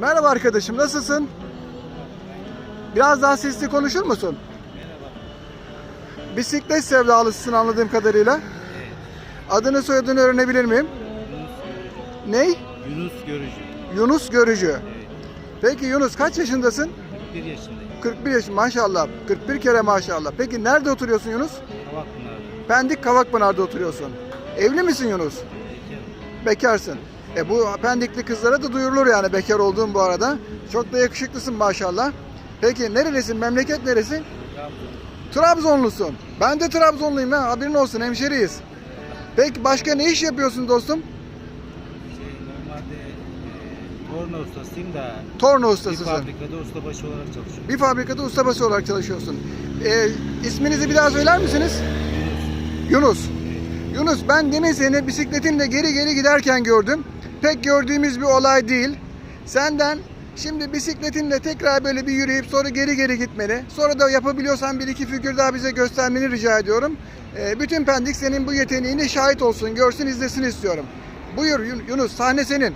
Merhaba arkadaşım, nasılsın? Biraz daha sesli konuşur musun? Bisiklet sevdalısısın anladığım kadarıyla. Adını soyadını öğrenebilir miyim? Ney? Yunus Görücü. Yunus Görücü. Peki Yunus kaç yaşındasın? 1 yaşındayım. 41 yaş maşallah. 41 kere maşallah. Peki nerede oturuyorsun Yunus? Kavakpınar'da. Pendik Kavakpınar'da oturuyorsun. Evli misin Yunus? Bekarım. Bekarsın. E bu pendikli kızlara da duyurulur yani bekar olduğun bu arada. Çok da yakışıklısın maşallah. Peki nerelisin? Memleket neresi? Trabzon. Trabzonlusun. Ben de Trabzonluyum ha. Haberin olsun hemşeriyiz. Peki başka ne iş yapıyorsun dostum? Şey, normalde e, torna ustasıyım da Torna bir ustasısın. fabrikada ustabaşı olarak çalışıyorum. Bir fabrikada ustabaşı olarak çalışıyorsun. E, isminizi bir daha söyler misiniz? Yunus. Yunus ben demin seni bisikletinle geri geri giderken gördüm. Pek gördüğümüz bir olay değil. Senden şimdi bisikletinle tekrar böyle bir yürüyüp sonra geri geri gitmeni. Sonra da yapabiliyorsan bir iki figür daha bize göstermeni rica ediyorum. Ee, bütün Pendik senin bu yeteneğine şahit olsun, görsün, izlesin istiyorum. Buyur Yun- Yunus, sahne senin.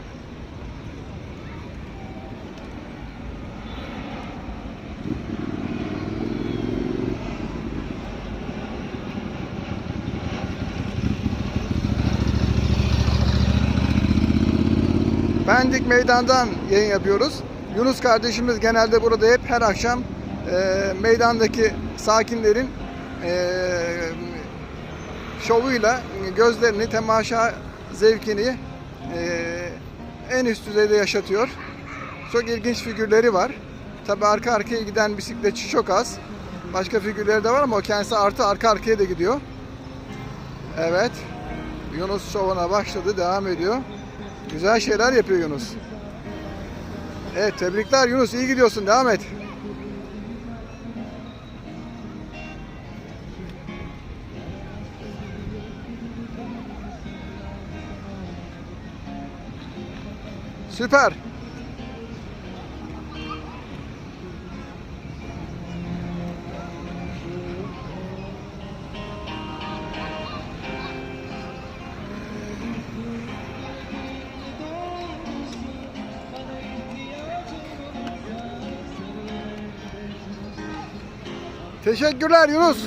Pendik Meydan'dan yayın yapıyoruz. Yunus kardeşimiz genelde burada hep her akşam e, meydandaki sakinlerin e, şovuyla gözlerini, temaşa zevkini e, en üst düzeyde yaşatıyor. Çok ilginç figürleri var. Tabi arka arkaya giden bisikletçi çok az. Başka figürleri de var ama o kendisi artı arka arkaya da gidiyor. Evet. Yunus şovuna başladı, devam ediyor. Güzel şeyler yapıyor Yunus. Evet tebrikler Yunus iyi gidiyorsun devam et. Süper. Teşekkürler Yunus.